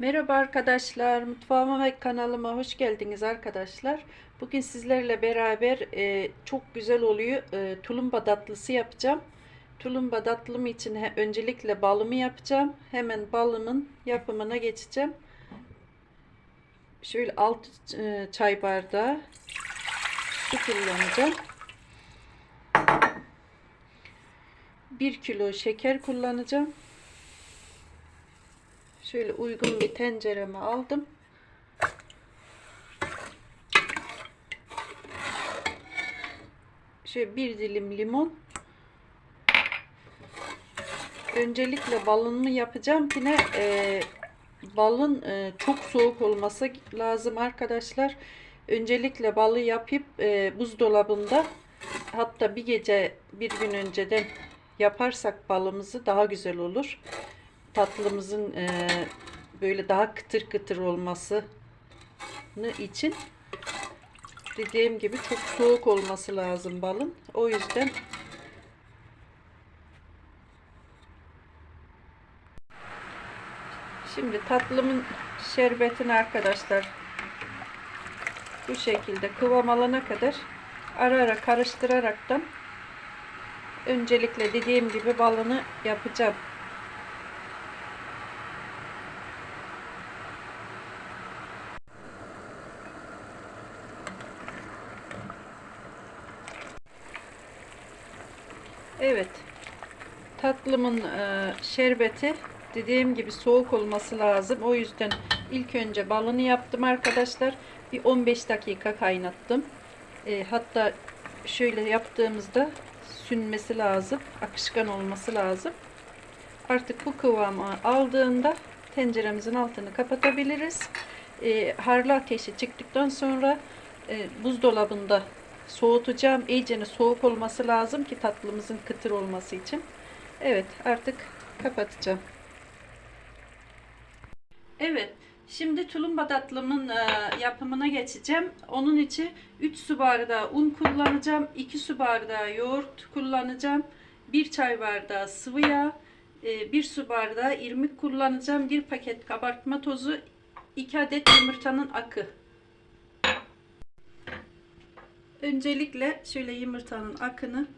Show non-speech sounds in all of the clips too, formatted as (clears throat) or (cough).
Merhaba arkadaşlar, mutfağıma ve kanalıma hoş geldiniz arkadaşlar. Bugün sizlerle beraber e, çok güzel oluyor e, tulumba tatlısı yapacağım. Tulumba tatlım için he- öncelikle balımı yapacağım. Hemen balımın yapımına geçeceğim. Şöyle 6 çay bardağı su kullanacağım. 1 kilo şeker kullanacağım. Şöyle uygun bir tencereme aldım. Şöyle bir dilim limon. Öncelikle balını yapacağım. Yine e, balın e, çok soğuk olması lazım arkadaşlar. Öncelikle balı yapıp e, buzdolabında hatta bir gece bir gün önceden yaparsak balımızı daha güzel olur tatlımızın e, böyle daha kıtır kıtır olması için dediğim gibi çok soğuk olması lazım balın. O yüzden Şimdi tatlımın şerbetini arkadaşlar bu şekilde kıvam alana kadar ara ara karıştıraraktan öncelikle dediğim gibi balını yapacağım. Evet. Tatlımın e, şerbeti dediğim gibi soğuk olması lazım. O yüzden ilk önce balını yaptım arkadaşlar. Bir 15 dakika kaynattım. E, hatta şöyle yaptığımızda sünmesi lazım. Akışkan olması lazım. Artık bu kıvamı aldığında tenceremizin altını kapatabiliriz. E, harlı ateşi çıktıktan sonra e, buzdolabında soğutacağım. İyicene soğuk olması lazım ki tatlımızın kıtır olması için. Evet artık kapatacağım. Evet şimdi tulumba tatlımın e, yapımına geçeceğim. Onun için 3 su bardağı un kullanacağım. 2 su bardağı yoğurt kullanacağım. 1 çay bardağı sıvı yağ. 1 su bardağı irmik kullanacağım. 1 paket kabartma tozu. 2 adet yumurtanın akı. Öncelikle şöyle yumurtanın akını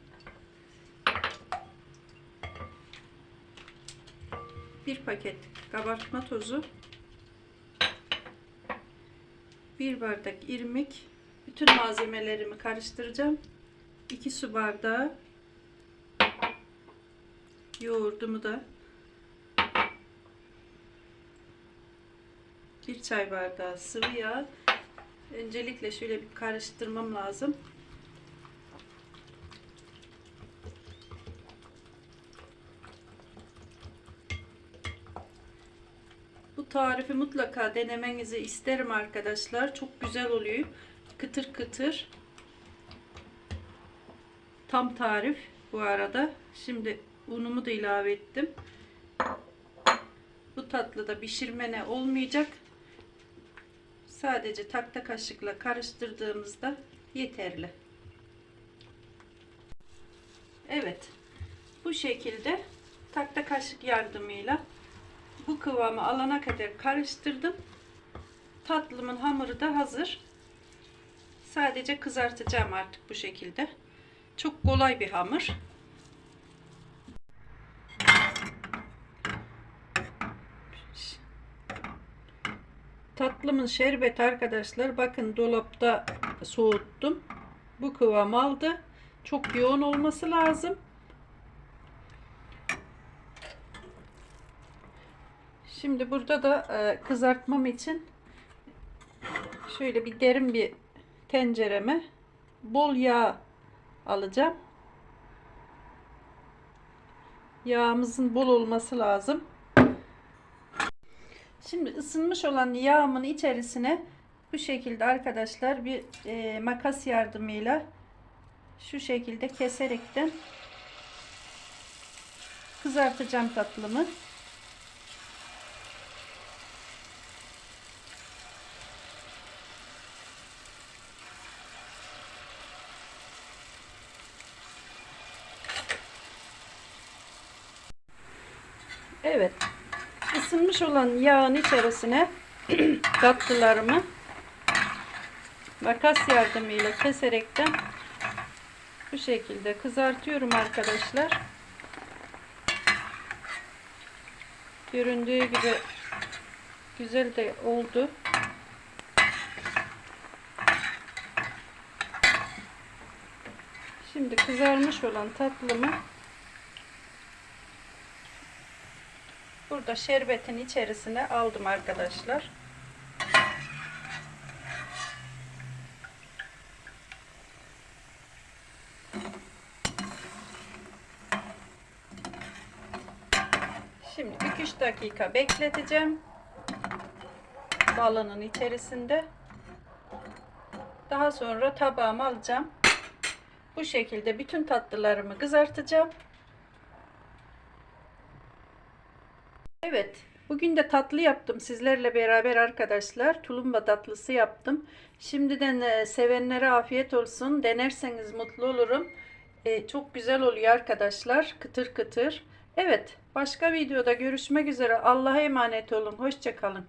bir paket kabartma tozu bir bardak irmik bütün malzemelerimi karıştıracağım. 2 su bardağı yoğurdumu da bir çay bardağı sıvı yağ Öncelikle şöyle bir karıştırmam lazım. Bu tarifi mutlaka denemenizi isterim arkadaşlar. Çok güzel oluyor. Kıtır kıtır. Tam tarif bu arada. Şimdi unumu da ilave ettim. Bu tatlıda pişirmene olmayacak. Sadece takta kaşıkla karıştırdığımızda yeterli. Evet. Bu şekilde takta kaşık yardımıyla bu kıvamı alana kadar karıştırdım. Tatlımın hamuru da hazır. Sadece kızartacağım artık bu şekilde. Çok kolay bir hamur. Tatlımın şerbeti arkadaşlar bakın dolapta soğuttum. Bu kıvam aldı. Çok yoğun olması lazım. Şimdi burada da e, kızartmam için şöyle bir derin bir tencereme bol yağ alacağım. Yağımızın bol olması lazım. Şimdi ısınmış olan yağımın içerisine bu şekilde arkadaşlar bir e, makas yardımıyla şu şekilde keserekten kızartacağım tatlımı. Evet ısınmış olan yağın içerisine (clears throat) tatlılarımı makas yardımıyla keserekten bu şekilde kızartıyorum arkadaşlar. Göründüğü gibi güzel de oldu. Şimdi kızarmış olan tatlımı burada şerbetin içerisine aldım arkadaşlar. Şimdi 2-3 dakika bekleteceğim. Balının içerisinde. Daha sonra tabağıma alacağım. Bu şekilde bütün tatlılarımı kızartacağım. Evet, bugün de tatlı yaptım sizlerle beraber arkadaşlar. Tulumba tatlısı yaptım. Şimdiden e, sevenlere afiyet olsun. Denerseniz mutlu olurum. E, çok güzel oluyor arkadaşlar. Kıtır kıtır. Evet, başka videoda görüşmek üzere. Allah'a emanet olun. Hoşçakalın.